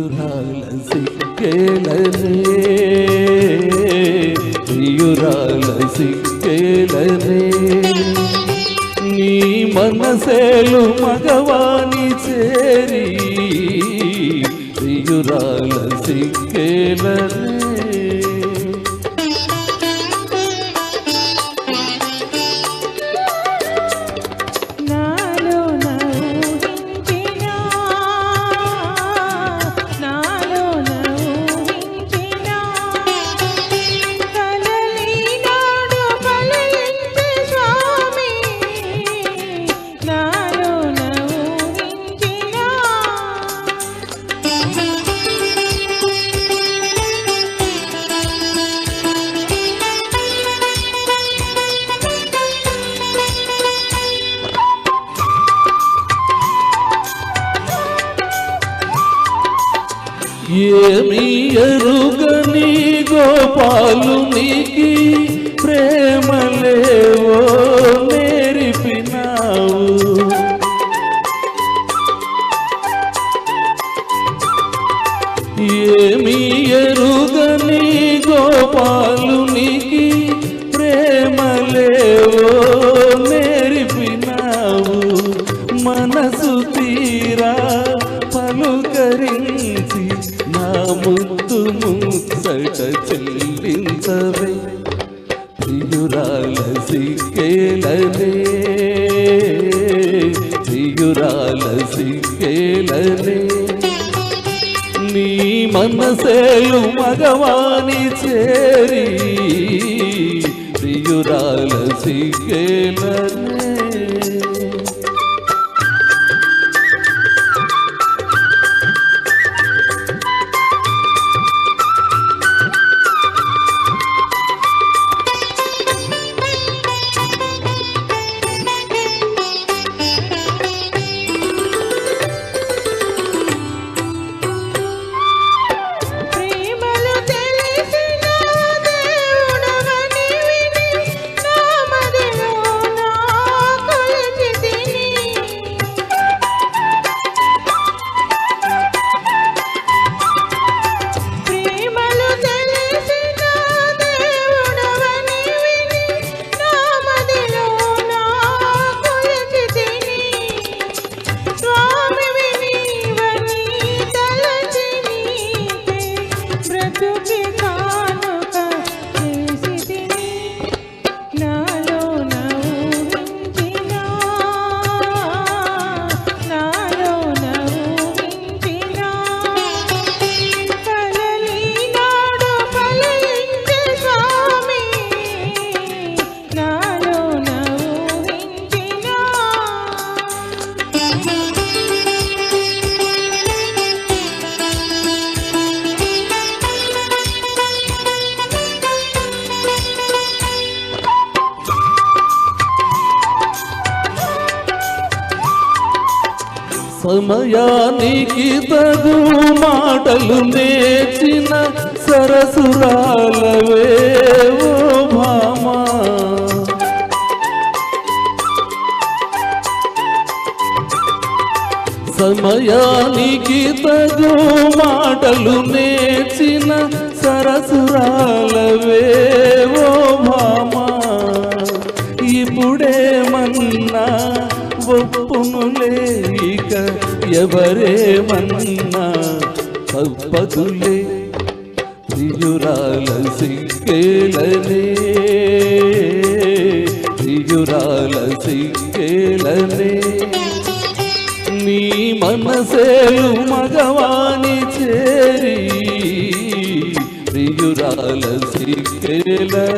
ప్రియురాల సిక్కేలనే ప్రియురాల సిక్కేలనే నీ మనసేలు మగవాని చేరి ప్రియురాల సిక్కేలరే. ఏమి ఎరుగని గోపాలు నీకి? ప్రేమలేవో నేర్పినావు. ఏమి ఎరుగని గోపాలు నీకి? ప్రేమలేవో నేర్పినావు. మనసు తీరా పలుకరించి ముద్దు ముద్దట చెల్లించవే. ప్రియురాల సిక్కేలనే ప్రియురాల సిక్కేలనే నీ మనసేలు మగవాణి చేరి ప్రియురాల సిక్కేలనే సమయానికి తగు మాటలు నేర్చిన సరసురాలవే ఓ భామా సమయానికి తగు మాటలు నేర్చిన సరసురాలవే ఓ భామా ఇప్పుడేమన్నా ఒప్పునులే ఇక ఎవరేమన్నా తప్పదులే ప్రియురాల సిక్కేలనే ప్రియురాల సిక్కేలనే నీ మనసేలు మగవాని చేరి ప్రియురాల సిక్కేలనే